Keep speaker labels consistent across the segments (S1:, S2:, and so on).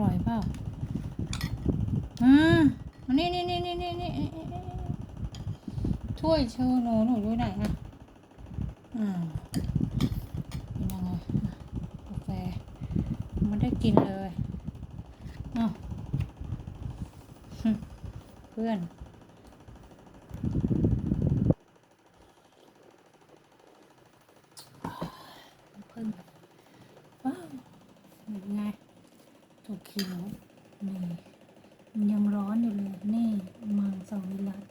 S1: ร่อยเปล่าอ่าอันนี้นี่นี่นี่นี่นี่ถ้วยโชว์หนูหนูดูไหนอะอ่าเป็นยังไงกาแฟไม่ได้กินเลย เอ้าเพื่อน เพิ่นว้าวเป็นไง ตัวเขียวนี่มันยังร้อนอยู่เลย นี่มังสวิรัต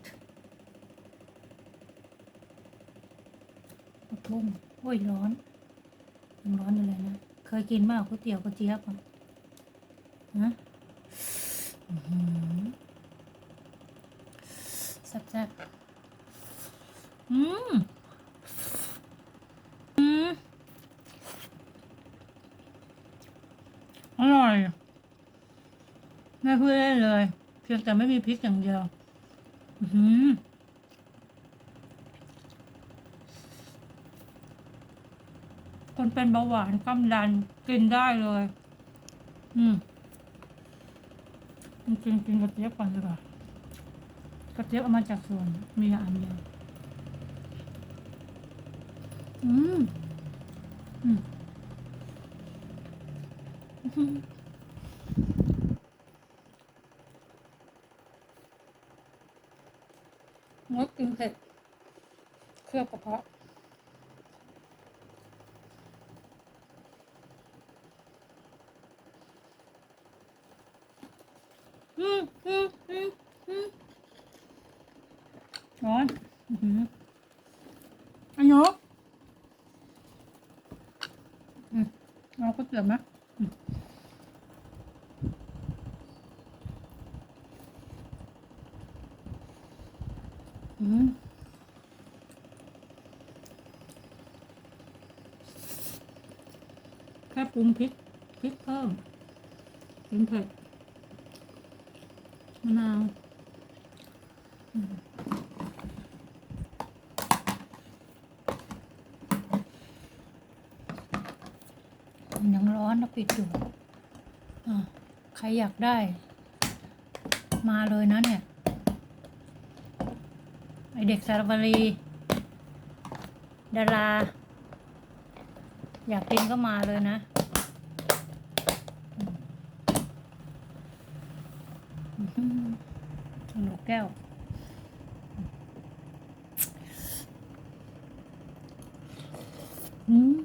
S1: ผักบุ้งโอ้ยร้อน ยังร้อนอยู่เลยนะ เคยกินมากก๋วยเตี๋ยวกระเจี๊ยบอะฮะอื้อหือแซ่บๆอืมอืม อร่อยแม่พูดได้เลย เพียงแต่ไม่มีพริกอย่างเดียว อือหือคนเป็นเบาหวานความดันกินได้เลย อืมจริงๆกินกระเจี๊ยบก่อนดีกว่ากระเจี๊ยบเอามาจากสวน มีอันเดียวอืมอืม งดกินเผ็ดเคลือบกระเพาะร้อนอันยกอืมเราก็เตือนนะ อืมแค่ปรุงพริกพริกเพิ่มกินเผ็ดมะนาว อืม มันยังร้อนนะปิดอยู่อะใครอยากได้ มาเลยนะเนี่ย ไอเด็กสารบรีดารา อยากกินก็มาเลยนะอืมอื้อหือสนุกแก้ว อืม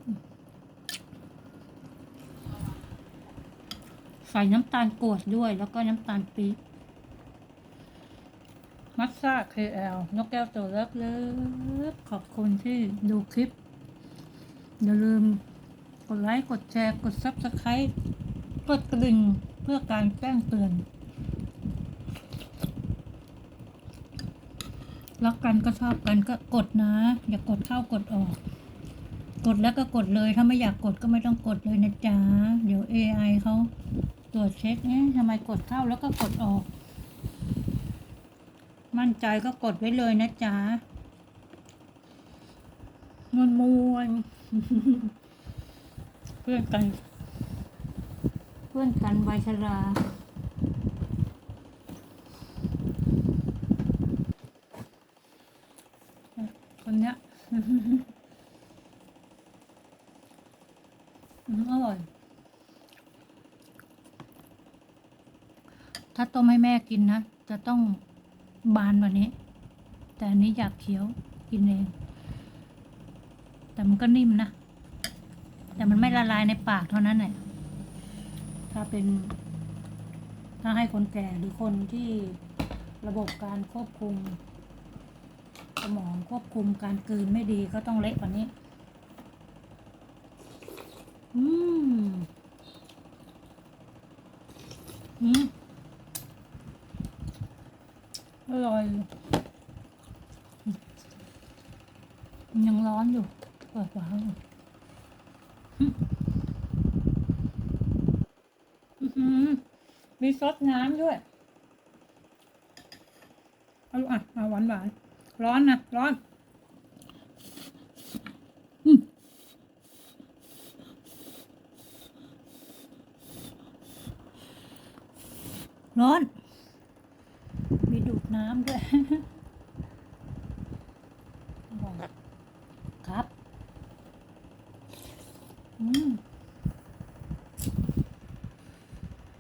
S1: ใส่น้ำตาลกรวดด้วย แล้วก็น้ำตาลปี๊บมัสซาเคแอลนกแก้วตัวเล็กๆขอบคุณที่ดูคลิป อย่าลืมกดไลค์ กดแชร์ กด Subscribe กดกระดิ่งเพื่อการแจ้งเตือน รักกันก็ชอบกันก็กดนะ อย่ากดเข้ากดออก กดแล้วก็กดเลย ถ้าไม่อยากกดก็ไม่ต้องกดเลยนะจ๊ะ เดี๋ยว AI เขาตรวจเช็คเนี่ยทำไมกดเข้าแล้วก็กดออก มั่นใจก็กดไว้เลยนะจ๊ะมวนมวนเพื่อนกัน เพื่อนกันใบชราคนเนี้ย อร่อย ถ้าต้มให้แม่กินนะ จะต้องบานว่านี้ แต่อันนี้อยากเคี้ยวกินเอง แต่มันก็นิ่มนะ แต่มันไม่ละลายในปากเท่านั้นแหละถ้าเป็น ถ้าให้คนแก่หรือคนที่ระบบการควบคุม สมองควบคุมการกลืนไม่ดีก็ต้องเละกว่านี้ อืม อืม อร่อยมัน ยังร้อนอยู่เปิดฝาก่อนอืมอื้อหือมีซดน้ำด้วย เอาอะเอาหวานหวานร้อนนะร้อนร้อน มีดูดน้ำด้วย